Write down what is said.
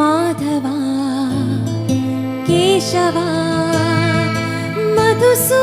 Madhava Keshwa मधुसू